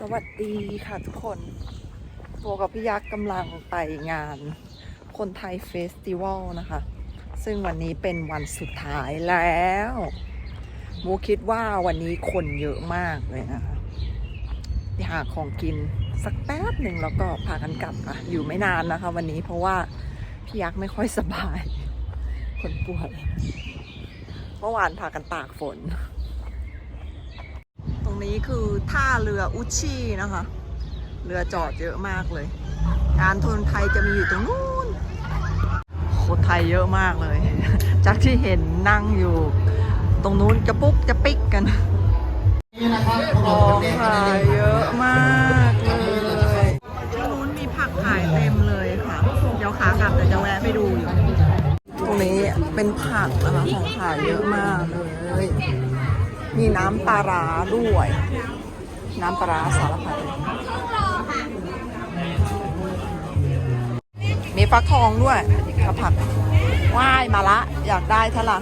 สวัสดีค่ะทุกคนตัวกับพี่ยักษ์กำลังไปงานคนไทยเฟสติวัลนะคะ ซึ่งวันนี้เป็นวันสุดท้ายแล้วโมคิดว่าวันนี้คนเยอะมากเลยนะคะไปหาของกินสักแป๊บหนึ่งแล้วก็พากันกลับอะอยู่ไม่นานนะคะ วันนี้เพราะว่าพี่ยักษ์ไม่ค่อยสบาย คนป่วยเมื่อวานพากันตากฝน รงนี้คือท่าเรืออุชินะคะ เรือจอดเยอะมากเลยงานทุนไทยจะมีอยู่ตรงนู้นคนไทยเยอะมากเลย จากที่เห็นนั่งอยู่ ตรงนู้นจะปุ๊กจะปิ๊กกันนี่นะครับพวกขาองเป็นเด็กขายเยอะมากเลยที่นู้นมีผักขายเต็มเลยค่ะ เดี๋ยวขากลับแต่จะแวะไปดูอยู่ ตรงนี้เป็นผักนะคะของขายเยอะมากเลย มีน้ำปลาร้าด้วย น้ำปลาร้าสารพัดเลยมีฟักทองด้วยกับผักว่ายมาละ อยากได้ท่าไหร่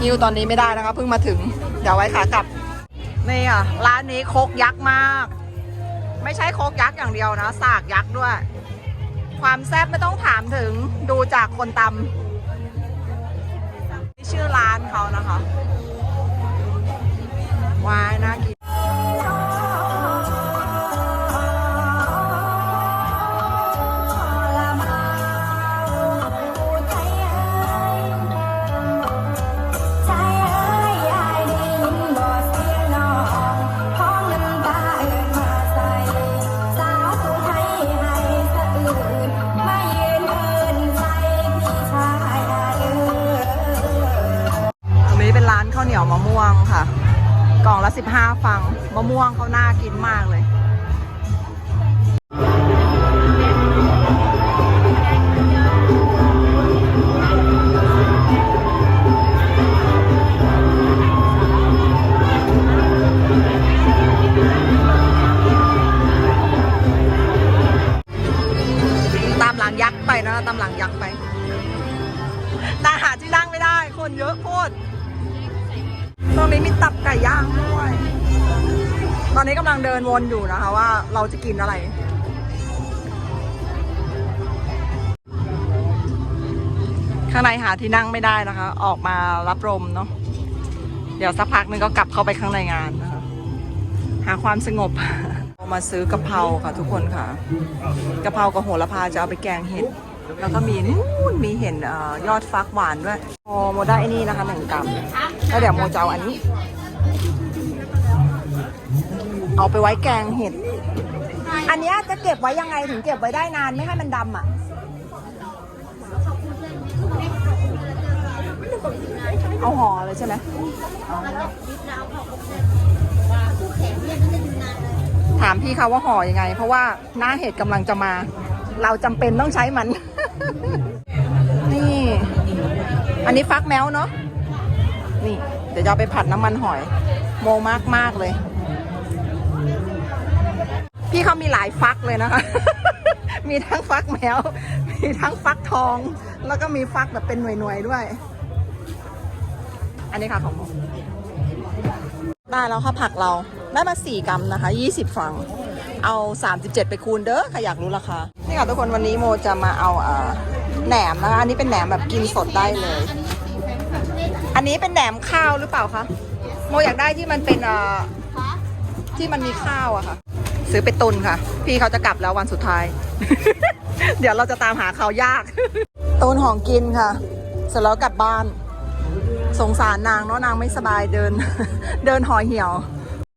ฮิวตอนนี้ไม่ได้นะคะเพิ่งมาถึง เดี๋ยวไว้ขากลับ นี่อะ ร้านนี้โคกยักษ์มาก ไม่ใช่โคกยักษ์อย่างเดียวนะ สากยักษ์ด้วย ความแซ่บไม่ต้องถามถึงดูจากคนตำนี่ชื่อร้านเขานะคะ กล่องละ15ฟังมะม่วงเขาน่ากินมากเลยตามหลังยักษ์ไปนะตามหลังยักษ์ไปนาหาที่นั่งไม่ได้ คนเยอะโคตร ตรงนี้มีตับไก่ย่างด้วย ตอนนี้กำลังเดินวนอยู่นะคะว่าเราจะกินอะไร ข้างในหาที่นั่งไม่ได้นะคะ ออกมารับลมเนาะ เดี๋ยวสักพักนึงก็กลับเข้าไปข้างในงานนะคะ หาความสงบ มาซื้อกะเพราค่ะทุกคนค่ะ กะเพรากับโหระพาจะเอาไปแกงเห็ด แล้วก็มีนู่นมีเห็นอยอดฟักหวานด้วยโอโมได้ไอ้นี่นะคะหนึ่งกรัมแล้วเดี๋ยวโมจะเอาอันนี้ เอาไปไว้แกงเห็ด อันนี้จะเก็บไว้ยังไงถึงเก็บไว้ได้นานไม่ให้มันดำอะเอาห่อเลยใช่ไหมถามพี่เขาว่าห่อยังไง เพราะว่าหน้าเห็ดกำลังจะมา เราจำเป็นต้องใช้มัน นี่ อันนี้ฟักแมวเนาะนี่ เดี๋ยวจะไปผัดน้ำมันหอย โมมากมากเลย พี่เขามีหลายฟักเลยนะคะ มีทั้งฟักแมว มีทั้งฟักทอง แล้วก็มีฟักแบบเป็นหน่วยๆด้วย อันนี้ค่ะของโมได้แล้วค่ะผักเราได้มา4กรัมนะคะ20ฟัง เอา 37 ไปคูณเด้อใครอยากรู้ราคา นี่ค่ะทุกคนวันนี้โมจะมาเอาเอ่อแหนมนะคะ อันนี้เป็นแหนมแบบกินสดได้เลย อันนี้เป็นแหนมข้าวหรือเปล่าคะ โมอยากได้ที่มันเป็นเอ่อที่มันมีข้าวอะค่ะ ซื้อไปตุนค่ะ พี่เขาจะกลับแล้ววันสุดท้าย เดี๋ยวเราจะตามหาเขายาก ตุนของกินค่ะ เสร็จแล้วกลับบ้าน สงสารนางเนาะนางไม่สบายเดิน เดินหอเหี่ยว